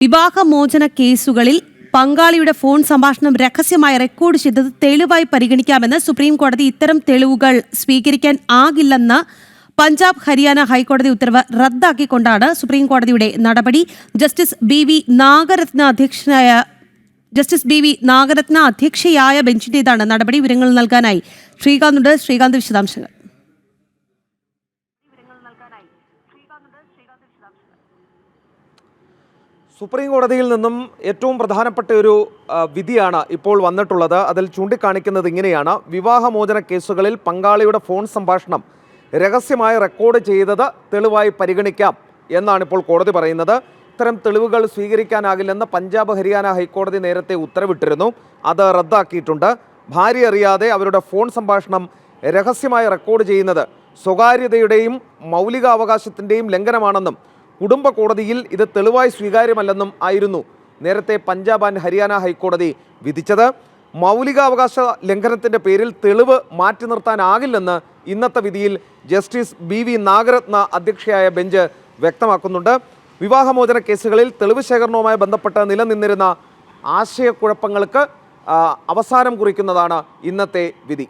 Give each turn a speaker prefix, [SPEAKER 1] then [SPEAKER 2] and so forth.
[SPEAKER 1] വിവാഹമോചന കേസുകളിൽ പങ്കാളിയുടെ ഫോൺ സംഭാഷണം രഹസ്യമായി റെക്കോർഡ് ചെയ്തത് തെളിവായി പരിഗണിക്കാമെന്ന് സുപ്രീം കോടതി ഇത്തരം തെളിവുകൾ സ്വീകരിക്കാൻ ആകില്ലെന്ന പഞ്ചാബ് ഹരിയാന ഹൈക്കോടതി ഉത്തരവ് റദ്ദാക്കിക്കൊണ്ടാണ് സുപ്രീം കോടതിയുടെ നടപടി. ജസ്റ്റിസ് ബി വി നാഗരത്ന അധ്യക്ഷനായ ജസ്റ്റിസ് ബി വി നാഗരത്ന അധ്യക്ഷയായ ബെഞ്ചിന്റേതാണ് നടപടി. വിവരങ്ങൾ നൽകാനായി ശ്രീകാന്തുണ്ട് ശ്രീകാന്ത് വിശദാംശങ്ങൾ.
[SPEAKER 2] സുപ്രീം കോടതിയിൽ നിന്നും ഏറ്റവും പ്രധാനപ്പെട്ട ഒരു വിധിയാണ് ഇപ്പോൾ വന്നിട്ടുള്ളത്. അതിൽ ചൂണ്ടിക്കാണിക്കുന്നത് ഇങ്ങനെയാണ്. വിവാഹമോചന കേസുകളിൽ പങ്കാളിയുടെ ഫോൺ സംഭാഷണം രഹസ്യമായി റെക്കോർഡ് ചെയ്തത് തെളിവായി പരിഗണിക്കാം എന്നാണ് ഇപ്പോൾ കോടതി പറയുന്നത്. ഇത്തരം തെളിവുകൾ സ്വീകരിക്കാനാകില്ലെന്ന് പഞ്ചാബ് ഹരിയാന ഹൈക്കോടതി നേരത്തെ ഉത്തരവിട്ടിരുന്നു. അത് റദ്ദാക്കിയിട്ടുണ്ട്. ഭാര്യ അറിയാതെ അവരുടെ ഫോൺ സംഭാഷണം രഹസ്യമായി റെക്കോർഡ് ചെയ്യുന്നത് സ്വകാര്യതയുടെയും മൗലികാവകാശത്തിന്റെയും ലംഘനമാണെന്നും കുടുംബ കോടതിയിൽ ഇത് തെളിവായി സ്വീകാര്യമല്ലെന്നും ആയിരുന്നു നേരത്തെ പഞ്ചാബ് ആൻഡ് ഹരിയാന ഹൈക്കോടതി വിധിച്ചത്. മൗലികാവകാശ ലംഘനത്തിന്റെ പേരിൽ തെളിവ് മാറ്റി നിർത്താനാകില്ലെന്ന് ഇന്നത്തെ വിധിയിൽ ജസ്റ്റിസ് ബി വി നാഗരത്ന അധ്യക്ഷയായ ബെഞ്ച് വ്യക്തമാക്കുന്നുണ്ട്. വിവാഹമോചന കേസുകളിൽ തെളിവ് ശേഖരണവുമായി ബന്ധപ്പെട്ട് നിലനിന്നിരുന്ന ആശയക്കുഴപ്പങ്ങൾക്ക് അവസാനം കുറിക്കുന്നതാണ് ഇന്നത്തെ വിധി.